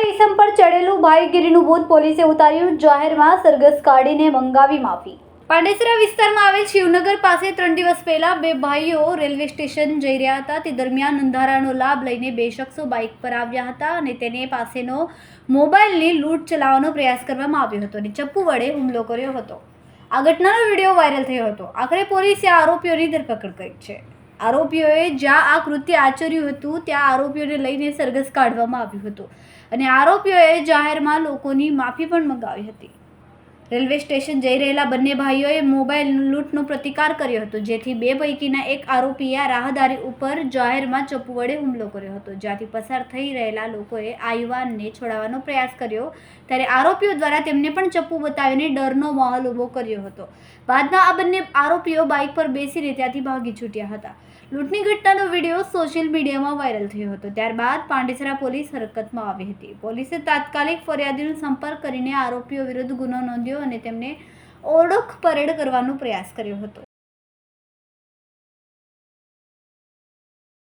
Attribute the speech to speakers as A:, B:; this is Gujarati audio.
A: રેશમ પર ચડેલું ભાઈગીરીનું ભૂત પોલીસે ઉતાર્યું. જાહેરમાં સરઘસ કાઢીને મંગાવી માફી. પાંડેસરા વિસ્તારમાં આવેલ શિવનગર પાસે ત્રણ દિવસ પહેલા બે ભાઈઓ રેલવે સ્ટેશન જઈ રહ્યા હતા. તે દરમિયાન અંધારાનો લાભ લઈને બે શખ્સો બાઇક પર આવ્યા હતા અને તેને પાસેનો મોબાઈલની લૂંટ ચલાવવાનો પ્રયાસ કરવામાં આવ્યો હતો અને ચપ્પુ વડે હુમલો કર્યો હતો. આ ઘટનાનો વીડિયો વાયરલ થયો હતો. આખરે પોલીસે આરોપીઓની ધરપકડ કરી છે. આરોપીઓએ જ્યાં આ કૃત્ય આચર્યું હતું, ત્યાં આરોપીઓને લઈને સરઘસ કાઢવામાં આવ્યું હતું. અને આરોપીઓએ જાહેરમાં લોકોની માફી પણ મંગાવી હતી. રેલવે સ્ટેશન જઈ રહેલા બંને ભાઈઓએ મોબાઈલ લૂંટનો પ્રતિકાર કર્યો હતો, જેથી બે પૈકીના એક આરોપીએ રાહદારી ઉપર જાહેરમાં ચપ્પુ વડે હુમલો કર્યો હતો. જ્યાંથી પસાર થઈ રહેલા લોકોએ આ યુવાનને છોડાવવાનો પ્રયાસ કર્યો. ત્યારે આરોપીઓ દ્વારા તેમને પણ ચપ્પુ બતાવીને ડરનો માહોલ ઊભો કર્યો હતો. બાદમાં આ બંને આરોપીઓ બાઇક પર બેસીને ત્યાંથી ભાગી છૂટ્યા હતા. લૂંટની ઘટનાનો વીડિયો સોશિયલ મીડિયામાં વાયરલ થયો હતો. ત્યારબાદ પાંડેસરા પોલીસ હરકતમાં આવી હતી. પોલીસે તાત્કાલિક ફરિયાદીનો સંપર્ક કરીને આરોપીઓ વિરુદ્ધ ગુનો નોંધ્યો અને તેમને ઓળખ પરેડ કરવાનો પ્રયાસ કર્યો હતો.